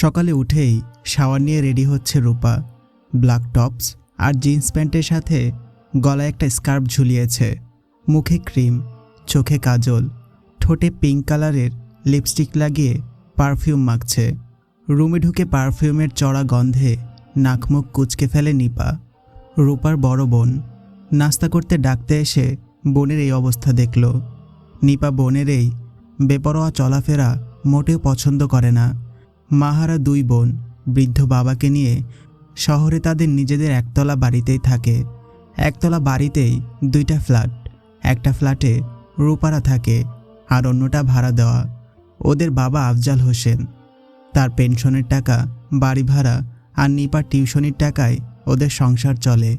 সকালে উঠেই শাওয়ার নিয়ে রেডি হচ্ছে রূপা। ব্ল্যাক টপস আর জিন্স প্যান্টের সাথে গলায় একটা স্কার্ফ ঝুলিয়েছে। মুখে ক্রিম, চোখে কাজল, ঠোঁটে পিঙ্ক কালারের লিপস্টিক লাগিয়ে পারফিউম মাখছে। রুমে ঢুকে পারফিউমের চড়া গন্ধে নাকমুখ কুচকে ফেলে নিপা। রূপার বড় বোন নাস্তা করতে ডাকতে এসে বোনের এই অবস্থা দেখল। নিপা বোনের এই বেপরোয়া চলাফেরা মোটেও পছন্দ করে না। মাহারা দুই বোন বৃদ্ধ বাবাকে নিয়ে শহরে তাদের নিজেদের একতলা বাড়িতেই থাকে। একতলা বাড়িতেই দুইটা ফ্ল্যাট, একটা ফ্ল্যাটে রূপারা থাকে আর অন্যটা ভাড়া দেওয়া। ওদের বাবা আফজাল হোসেন। তার পেনশনের টাকা, বাড়ি ভাড়া আর নিপার টিউশনির টাকায় ওদের সংসার চলে।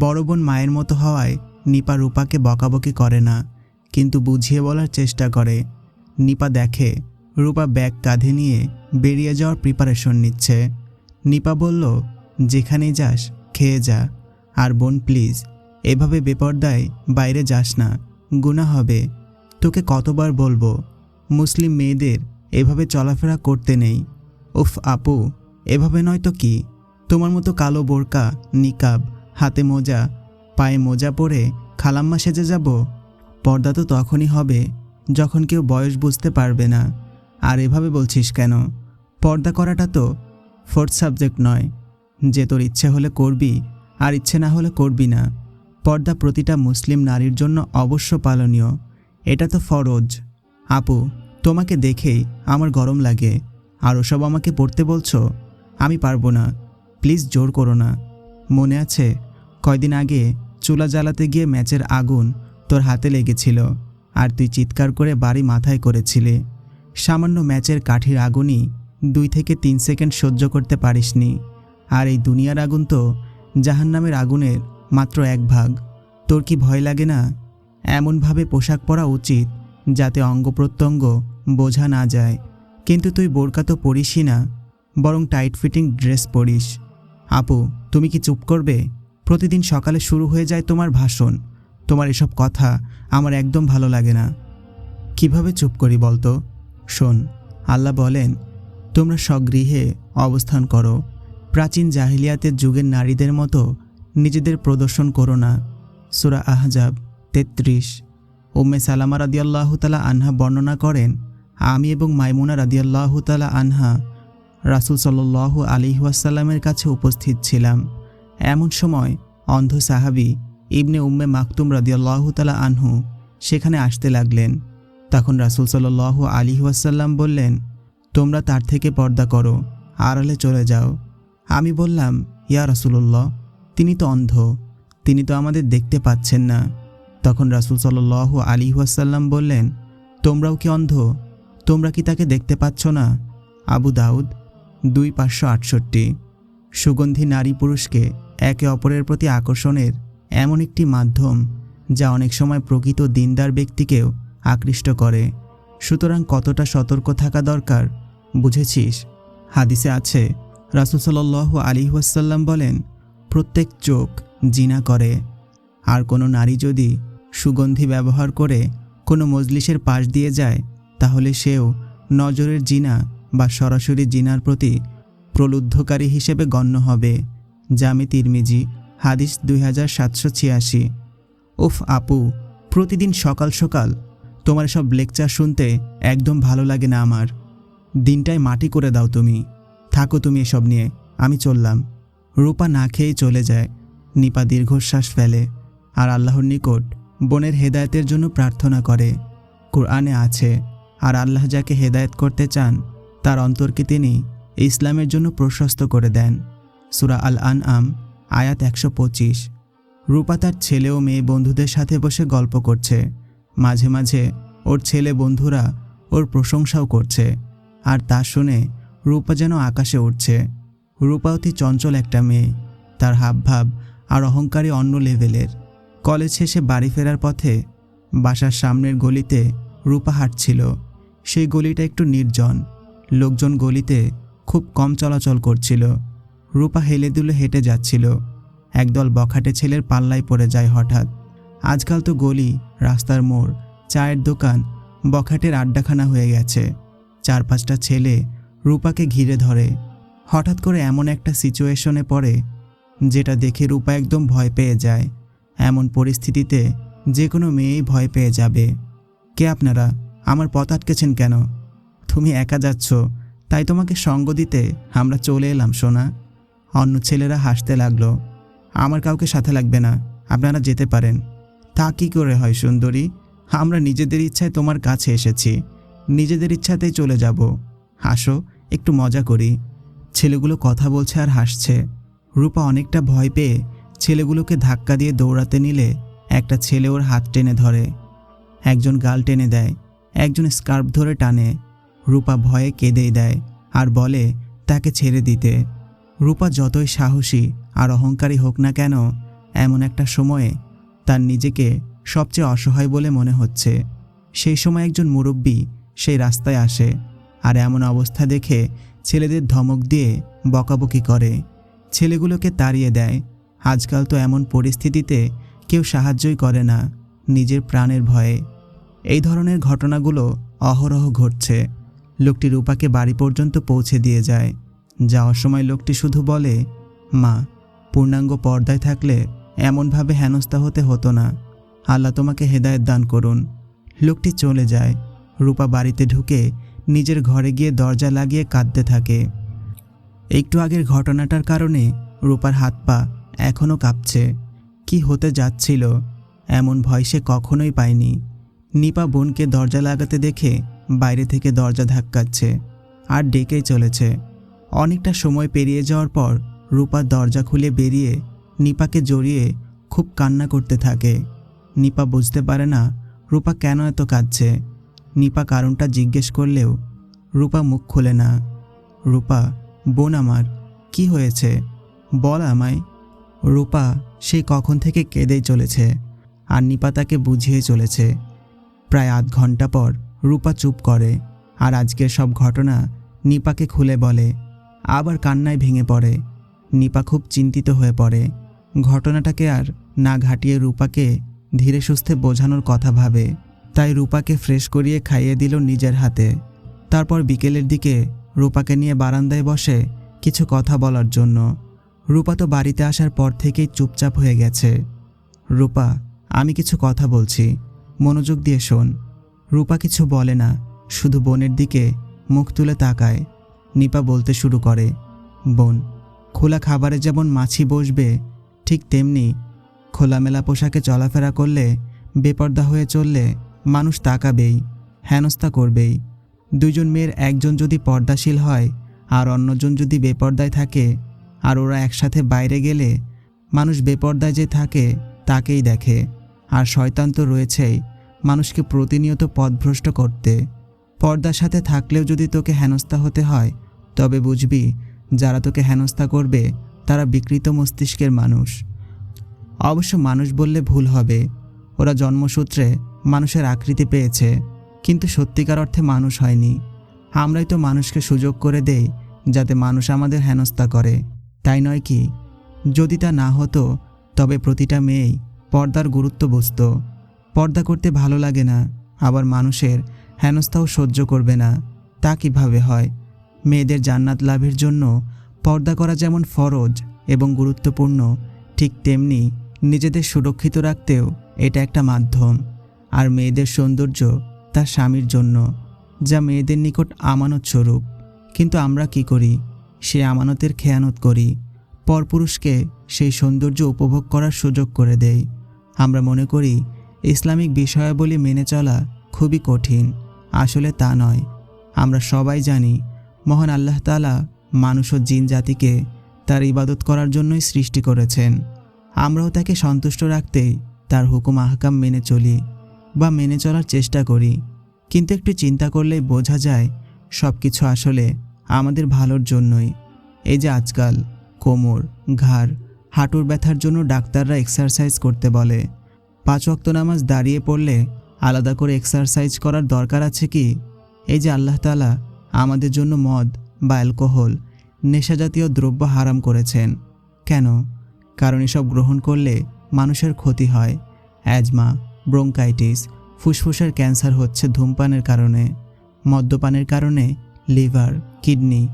বড় বোন মায়ের মতো হওয়ায় নিপা রূপাকে বকাবকি করে না, কিন্তু বুঝিয়ে বলার চেষ্টা করে। নিপা দেখে রূপা ব্যাগ কাঁধে নিয়ে বেরিয়ে যাওয়ার প্রিপারেশন নিচ্ছে। নিপা বলল, যেখানেই যাস, খেয়ে যা। আর বোন প্লিজ এভাবে বেপর্দায় বাইরে যাস না। গুণা হবে। তোকে কতবার বলব, মুসলিম মেয়েদের এভাবে চলাফেরা করতে নেই। উফ, আপু, এভাবে নয় তো কি? তোমার মতো কালো বোরকা, নিকাব, হাতে মোজা, পায়ে মোজা পরে খালাম্মা সেজে যাব? পর্দা তো তখনই হবে, যখন কেউ বয়স বুঝতে পারবে না। আর এভাবে বলছিস কেন? পর্দা করাটা তো ফোর্থ সাবজেক্ট নয়। যে তোর ইচ্ছে হলে করবি আর ইচ্ছে না হলে করবি না। পর্দা প্রতিটা মুসলিম নারীর জন্য অবশ্য পালনীয়। এটা তো ফরজ। আপু, তোমাকে দেখেই আমার গরম লাগে। আর ওসব আমাকে পড়তে বলছো? আমি পারব না। প্লিজ জোর করো না। মনে আছে, কয়দিন আগে চুলা জ্বালাতে গিয়ে ম্যাচের আগুন তোর হাতে লেগেছিল। আর তুই চিৎকার করে বাড়ি মাথায় করেছিলি। সামান্য ম্যাচের কাঠির আগুনই দুই থেকে তিন সেকেন্ড সহ্য করতে পারিসনি। আর এই দুনিয়ার আগুন তো জাহান্নামের আগুনের মাত্র এক ভাগ। তোর কি ভয় লাগে না? এমনভাবে পোশাক পরা উচিত যাতে অঙ্গ প্রত্যঙ্গ বোঝা না যায়। কিন্তু তুই বোরকা তো পরিসই না, বরং টাইট ফিটিং ড্রেস পরিস। আপু, তুমি কি চুপ করবে? প্রতিদিন সকালে শুরু হয়ে যায় তোমার ভাষণ। তোমার এসব কথা আমার একদম ভালো লাগে না। কীভাবে চুপ করি বলতো? শোন, আল্লাহ বলেন, তোমরা স্বগৃহে অবস্থান করো। প্রাচীন জাহিলিয়াতের যুগের নারীদের মতো নিজেদের প্রদর্শন করো না। সুরা আহজাব তেত্রিশ। উম্মে সালামা রাদিয়াল্লাহু তালা আনহা বর্ণনা করেন, আমি এবং মাইমুনা রাদিয়াল্লাহু তালা আনহা রাসুল সাল্লু আলিহাসাল্লামের কাছে উপস্থিত ছিলাম। এমন সময় অন্ধ সাহাবি ইবনে উম্মে মাকতুম রাদিয়াল্লাহু তালা আনহু সেখানে আসতে লাগলেন। তখন রাসুল সাল্লু আলিহাসাল্লাম বললেন, তোমরা তার থেকে পর্দা করো, আড়ালে চলে যাও। আমি বললাম, ইয়া রাসুলুল্লাহ, তিনি তো অন্ধ, তিনি তো আমাদের দেখতে পাচ্ছেন না। তখন রাসুল সাল্লাহ আলী ওয়াসাল্লাম বললেন, তোমরাও কি অন্ধ? তোমরা কি তাকে দেখতে পাচ্ছ না? আবু দাউদ, দুই পাঁচশো আটষট্টি। সুগন্ধি নারী পুরুষকে একে অপরের প্রতি আকর্ষণের এমন একটি মাধ্যম যা অনেক সময় প্রকৃত দিনদার ব্যক্তিকেও আকৃষ্ট করে। সুতরাং কতটা সতর্ক থাকা দরকার, বুঝেছিস? হাদিসে আছে, রাসুল আলী ওয়াসাল্লাম বলেন, প্রত্যেক চোখ জিনা করে, আর কোনো নারী যদি সুগন্ধি ব্যবহার করে কোনো মজলিসের পাশ দিয়ে যায়, তাহলে সেও নজরের জিনা বা সরাসরি জিনার প্রতি প্রলুব্ধকারী হিসেবে গণ্য হবে। জামি তিরমিজি, হাদিস দুই হাজার সাতশো ছিয়াশি। উফ আপু, প্রতিদিন সকাল সকাল তোমার সব লেকচার শুনতে একদম ভালো লাগে না আমার। দিনটাই মাটি করে দাও তুমি। থাকো তুমি এসব নিয়ে, আমি চললাম। রূপা না খেয়েই চলে যায়। নিপা দীর্ঘশ্বাস ফেলে আর আল্লাহর নিকট বোনের হেদায়েতের জন্য প্রার্থনা করে। কোরআনে আছে, আর আল্লাহ যাকে হেদায়েত করতে চান, তার অন্তরকে তিনি ইসলামের জন্য প্রশস্ত করে দেন। সুরা আল আন আম আয়াত একশো পঁচিশ। রূপা তার ছেলে ও মেয়ে বন্ধুদের সাথে বসে গল্প করছে। মাঝে মাঝে ওর ছেলে বন্ধুরা ওর প্রশংসাও করছে। আর তা শুনে রূপা যেন আকাশে উঠছে রূপা অতি চঞ্চল একটা মেয়ে। তার হাবভাব আর অহংকারী অন্য লেভেলের। কলেজ শেষে বাড়ি ফেরার পথে বাসার সামনের গলিতে রূপা হাঁটছিল। সেই গলিটা একটু নির্জন। লোকজন গলিতে খুব কম চলাচল করছিল। রূপা হেলে দুলে হেঁটে যাচ্ছিল। একদল বখাটে ছেলের পাল্লায় পড়ে যায় হঠাৎ। আজকাল তো গলি রাস্তার মোড়, চায়ের দোকান, বখাটের আড্ডাখানা হয়ে গেছে। চার পাঁচটা ছেলে রূপাকে ঘিরে ধরে। হঠাৎ করে এমন একটা সিচুয়েশনে পড়ে, যেটা দেখে রূপা একদম ভয় পেয়ে যায়। এমন পরিস্থিতিতে যে কোনো মেয়েই ভয় পেয়ে যাবে। কে আপনারা? আমার পথ আটকেছেন কেন? তুমি একা যাচ্ছ, তাই তোমাকে সঙ্গ দিতে আমরা চলে এলাম, সোনা। অন্য ছেলেরা হাসতে লাগল। আমার কাউকে সাথে লাগবে না, আপনারা যেতে পারেন। তা কী করে হয়, সুন্দরী? আমরা নিজেদের ইচ্ছায় তোমার কাছে এসেছি। নিজেদের ইচ্ছাতেই চলে যাব। হাসো একটু মজা করি। ছেলেগুলো কথা বলছে আর হাসছে। রূপা অনেকটা ভয় পেয়ে ছেলেগুলোকে ধাক্কা দিয়ে দৌড়াতে নিলে একটা ছেলে ওর হাত টেনে ধরে। একজন গাল টেনে দেয়, একজন স্কার্ফ ধরে টানে। রূপা ভয়ে কেঁদেই দেয় আর বলে, তাকে ছেড়ে দিতে। রূপা যতই সাহসী আর অহংকারী হোক না কেন, এমন একটা সময়ে তার নিজেকে সবচেয়ে অসহায় বলে মনে হচ্ছে। সেই সময় একজন মুরব্বী সেই রাস্তায় আসে আর এমন অবস্থা দেখে ছেলেদের ধমক দিয়ে বকাবকি করে। ছেলেগুলোকে তাড়িয়ে দেয়। আজকাল তো এমন পরিস্থিতিতে কেউ সাহায্যই করে না নিজের প্রাণের ভয়ে। এই ধরনের ঘটনাগুলো অহরহ ঘটছে। লোকটি রূপাকে বাড়ি পর্যন্ত পৌঁছে দিয়ে যায়। যাওয়ার সময় লোকটি শুধু বলে, মা, পূর্ণাঙ্গ পর্দায় থাকলে এমনভাবে হেনস্থা হতে হতো না। আল্লাহ তোমাকে হেদায়েত দান করুন। লোকটি চলে যায়। রূপা বাড়িতে ঢুকে নিজের ঘরে গিয়ে দরজা লাগিয়ে কাঁদতে থাকে। একটু আগের ঘটনাটার কারণে রূপার হাত পা এখনও কাঁপছে। কি হতে যাচ্ছিল? এমন ভয় সে কখনোই পায়নি। নিপা বোনকে দরজা লাগাতে দেখে বাইরে থেকে দরজা ধাক্কাচ্ছে আর ডেকেই চলেছে। অনেকটা সময় পেরিয়ে যাওয়ার পর রূপা দরজা খুলে বেরিয়ে নিপাকে জড়িয়ে খুব কান্না করতে থাকে। নিপা বুঝতে পারে না রূপা কেন এত কাঁদছে। নিপা কারণটা জিজ্ঞেস করলেও রূপা মুখ খোলে না। রূপা, বোন আমার, কি হয়েছে? বল আমায়। রূপা সেই কখন থেকে কেঁদেই চলেছে? আর নিপা তাকে বুঝিয়ে চলেছে। প্রায় আধ ঘণ্টা পর রূপা চুপ করে। আর আজকের সব ঘটনা নিপাকে খুলে বলে। আবার কান্নায় ভেঙে পড়ে। নিপা খুব চিন্তিত হয়ে পড়ে। ঘটনাটাকে আর না ঘাটিয়ে রূপাকে ধীরে সুস্থে বোঝানোর কথা ভাবে। তাই রূপাকে ফ্রেশ করিয়ে খাইয়ে দিল নিজের হাতে। তারপর বিকেলের দিকে রূপাকে নিয়ে বারান্দায় বসে কিছু কথা বলার জন্য। রূপা তো বাড়িতে আসার পর থেকেই চুপচাপ হয়ে গেছে। রূপা, আমি কিছু কথা বলছি। মনোযোগ দিয়ে শোন। রূপা কিছু বলে না, শুধু বোনের দিকে মুখ তুলে তাকায়। নিপা বলতে শুরু করে, বোন, খোলা খাবারে যেমন মাছি বসবে ঠিক তেমনি খোলামেলা পোশাকে চলাফেরা করলে বেপর্দা হয়ে চললে মানুষ তাকাবেই, হেনস্থা করবেই। দুজন মেয়ের একজন যদি পর্দাশীল হয় আর অন্যজন যদি বেপর্দায় থাকে আর ওরা একসাথে বাইরে গেলে মানুষ বেপর্দায় যে থাকে তাকেই দেখে আর শয়তান তো রয়েছেই, মানুষকে প্রতিনিয়ত পদভ্রষ্ট করতে। পর্দার সাথে থাকলেও যদি তোকে হেনস্থা হতে হয়, তবে বুঝবি যারা তোকে হেনস্থা করবে তারা বিকৃত মস্তিষ্কের মানুষ। অবশ্য মানুষ বললে ভুল হবে। ওরা জন্মসূত্রে মানুষের আকৃতি পেয়েছে, কিন্তু সত্যিকার অর্থে মানুষ হয়নি। আমরাই তো মানুষকে সুযোগ করে দেই, যাতে মানুষ আমাদের হেনস্থা করে। তাই নয় কি? যদি তা না হতো, তবে প্রতিটা মেয়েই পর্দার গুরুত্ব বুঝত। পর্দা করতে ভালো লাগে না, আবার মানুষের হেনস্থাও সহ্য করবে না। তা কীভাবে হয়? মেয়েদের জান্নাত লাভের জন্য পর্দা করা যেমন ফরজ এবং গুরুত্বপূর্ণ, ঠিক তেমনি নিজেদের সুরক্ষিত রাখতেও এটা একটা মাধ্যম। আর মেয়েদের সৌন্দর্য তার স্বামীর জন্য, যা মেয়েদের নিকট আমানত স্বরূপ। কিন্তু আমরা কি করি? সে আমানতের খেয়ানত করি। পরপুরুষকে সেই সৌন্দর্য উপভোগ করার সুযোগ করে দেই। আমরা মনে করি, ইসলামিক বিষয়াবলী মেনে চলা খুবই কঠিন। আসলে তা নয়। আমরা সবাই জানি, মহান আল্লাহ তালা মানুষ ও জিন জাতিকে তার ইবাদত করার জন্যই সৃষ্টি করেছেন। আমরাও তাকে সন্তুষ্ট রাখতেই তার হুকুম আহকাম মেনে চলি বা মেনে চলার চেষ্টা করি। কিন্তু একটু চিন্তা করলেই বোঝা যায় সব কিছু আসলে আমাদের ভালোর জন্যই। এই যে আজকাল কোমর, ঘাড়, হাঁটুর ব্যথার জন্য ডাক্তাররা এক্সারসাইজ করতে বলে। পাঁচ ওয়াক্ত নামাজ দাঁড়িয়ে পড়লে আলাদা করে এক্সারসাইজ করার দরকার আছে কি? এই যে আল্লাহ তালা আমাদের জন্য মদ বা অ্যালকোহল, নেশাজাতীয় দ্রব্য হারাম করেছেন। কেন? কারণ এসব গ্রহণ করলে মানুষের ক্ষতি হয়। অ্যাজমা, ব্রোঙ্কাইটিস, ফুসফুসের ক্যান্সার হচ্ছে ধূমপানের কারণে, মদ্যপানের কারণে, লিভার, কিডনি,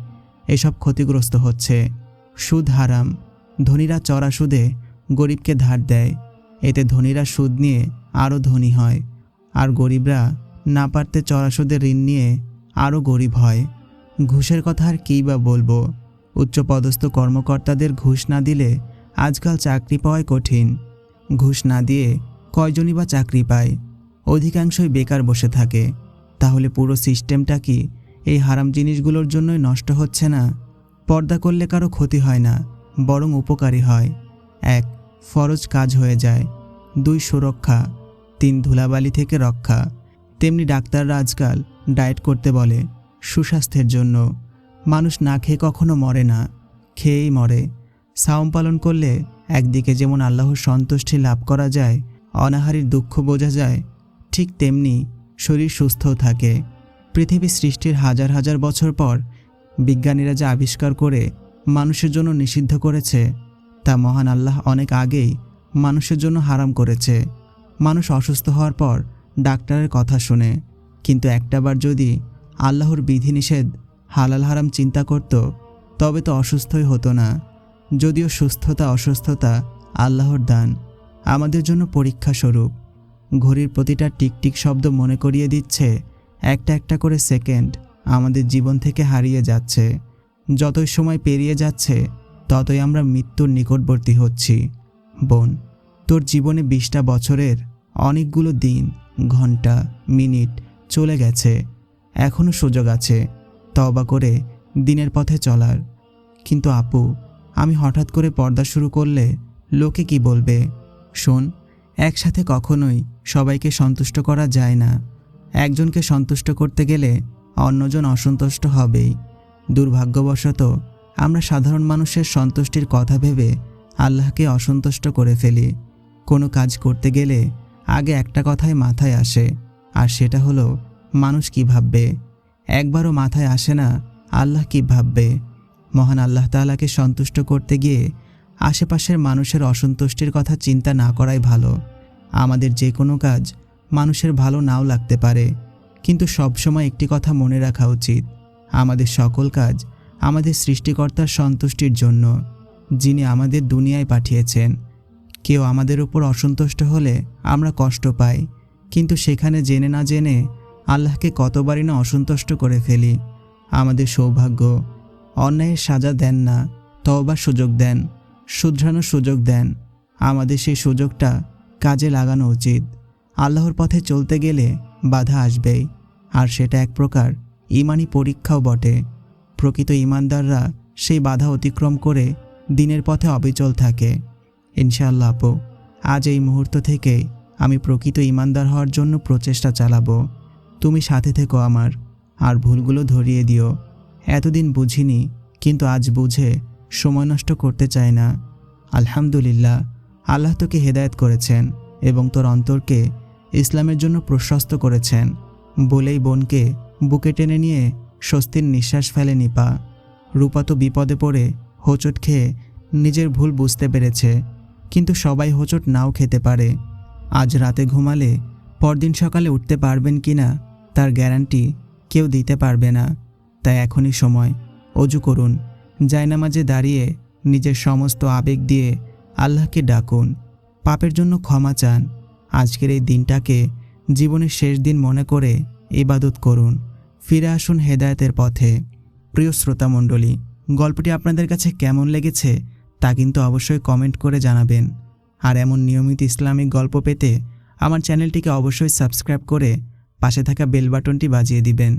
এসব ক্ষতিগ্রস্ত হচ্ছে। সুদ হারাম। ধনীরা চড়া সুদে গরিবকে ধার দেয়। এতে ধনীরা সুদ নিয়ে আরও ধনী হয়। আর গরিবরা না পারতে চড়া সুদে ঋণ নিয়ে আরও গরিব হয়। ঘুষের কথা আর কী বা বলব? উচ্চপদস্থ কর্মকর্তাদের ঘুষ না দিলে আজকাল চাকরি পাওয়াই কঠিন। ঘুষ না দিয়ে কয়জনই বা চাকরি পায়? অধিকাংশই বেকার বসে থাকে। তাহলে পুরো সিস্টেমটা কি এই হারাম জিনিসগুলোর জন্যই নষ্ট হচ্ছে না? পর্দা করলে কারও ক্ষতি হয় না, বরং উপকারী হয়। এক, ফরজ কাজ হয়ে যায়। দুই, সুরক্ষা। তিন, ধুলাবালি থেকে রক্ষা। তেমনি ডাক্তাররা আজকাল ডায়েট করতে বলে। সুস্বাস্থ্যের জন্য। মানুষ না খেয়ে কখনো মরে না, খেয়েই মরে। সাওম পালন করলে একদিকে যেমন আল্লাহর সন্তুষ্টি লাভ করা যায়, অনাহারির দুঃখ বোঝা যায়, ঠিক তেমনি শরীর সুস্থও থাকে। পৃথিবী সৃষ্টির হাজার হাজার বছর পর বিজ্ঞানীরা যা আবিষ্কার করে মানুষের জন্য নিষিদ্ধ করেছে, তা মহান আল্লাহ অনেক আগেই মানুষের জন্য হারাম করেছে। মানুষ অসুস্থ হওয়ার পর ডাক্তারের কথা শুনে, কিন্তু একটাবার যদি আল্লাহর বিধিনিষেধ হালাল হারাম চিন্তা করত, তবে তো অসুস্থই হতো না। যদিও সুস্থতা অসুস্থতা আল্লাহর দান, আমাদের জন্য পরীক্ষা স্বরূপ। ঘড়ির প্রতিটা টিকটিক শব্দ মনে করিয়ে দিচ্ছে, একটা একটা করে সেকেন্ড আমাদের জীবন থেকে হারিয়ে যাচ্ছে। যতই সময় পেরিয়ে যাচ্ছে, ততই আমরা মৃত্যুর নিকটবর্তী হচ্ছি। বোন, তোর জীবনে বিশটা বছরের অনেকগুলো দিন, ঘণ্টা, মিনিট চলে গেছে। এখনও সুযোগ আছে তবা করে দিনের পথে চলার। কিন্তু আপু, আমি হঠাৎ করে পর্দা শুরু করলে লোকে কি বলবে? শোন, একসাথে কখনোই সবাইকে সন্তুষ্ট করা যায় না। একজনকে সন্তুষ্ট করতে গেলে অন্যজন অসন্তুষ্ট হবেই। দুর্ভাগ্যবশত আমরা সাধারণ মানুষের সন্তুষ্টির কথা ভেবে আল্লাহকে অসন্তুষ্ট করে ফেলি। কোনো কাজ করতে গেলে আগে একটা কথাই মাথায় আসে, আর সেটা হলো মানুষ কি ভাববে? একবারও মাথায় আসে না আল্লাহ কি ভাববে? মহান আল্লাহ তাআলাকে সন্তুষ্ট করতে গিয়ে আশেপাশের মানুষের অসন্তুষ্টির কথা চিন্তা না করাই ভালো। আমাদের যে কোনো কাজ মানুষের ভালো নাও লাগতে পারে। কিন্তু সবসময় একটি কথা মনে রাখা উচিত। আমাদের সকল কাজ আমাদের সৃষ্টিকর্তার সন্তুষ্টির জন্য, যিনি আমাদের দুনিয়ায় পাঠিয়েছেন। কেউ আমাদের উপর অসন্তুষ্ট হলে আমরা কষ্ট পাই, কিন্তু সেখানে জেনে না জেনে আল্লাহকে কতবারই না অসন্তুষ্ট করে ফেলি। আমাদের সৌভাগ্য, অন্যায়ের সাজা দেন না, তওবার সুযোগ দেন, শুধরানোর সুযোগ দেন। আমাদের সেই সুযোগটা কাজে লাগানো উচিত। আল্লাহর পথে চলতে গেলে বাধা আসবেই, আর সেটা এক প্রকার ইমানি পরীক্ষাও বটে। প্রকৃত ইমানদাররা সেই বাধা অতিক্রম করে দিনের পথে অবিচল থাকে। ইনশাআল্লাহ আপু, আজ এই মুহূর্ত থেকে আমি প্রকৃত ইমানদার হওয়ার জন্য প্রচেষ্টা চালাবো। তুমি সাথে থেকো আমার, আর ভুলগুলো ধরিয়ে দিও। এতদিন বুঝিনি, কিন্তু আজ বুঝে সময় নষ্ট করতে চাই না। আলহামদুলিল্লাহ, আল্লাহ তোকে হেদায়েত করেছেন এবং তোর অন্তরকে ইসলামের জন্য প্রশস্ত করেছেন। বলেই বোনকে বুকে টেনে নিয়ে স্বস্তির নিঃশ্বাস ফেলে নিপা। রূপা তো বিপদে পড়ে হোঁচট খেয়ে নিজের ভুল বুঝতে পেরেছে, কিন্তু সবাই হোঁচট নাও খেতে পারে। আজ রাতে ঘুমালে পরদিন সকালে উঠতে পারবেন কি না? তার গ্যারান্টি কেউ দিতে পারবে না। তাই এখনই সময়। অজু করুন। জায়নামাজে দাঁড়িয়ে নিজের সমস্ত আবেগ দিয়ে আল্লাহকে ডাকুন। পাপের জন্য ক্ষমা চান। আজকের এই দিনটাকে জীবনের শেষ দিন মনে করে ইবাদত করুন। ফিরে আসুন হেদায়তের পথে। প্রিয় শ্রোতামণ্ডলী গল্পটি আপনাদের কাছে কেমন লেগেছে তা কিন্তু অবশ্যই কমেন্ট করে জানাবেন। আর এমন নিয়মিত ইসলামিক গল্প পেতে আমার চ্যানেলটিকে অবশ্যই সাবস্ক্রাইব করে পাশে থাকা বেল বাটনটি বাজিয়ে দিবেন।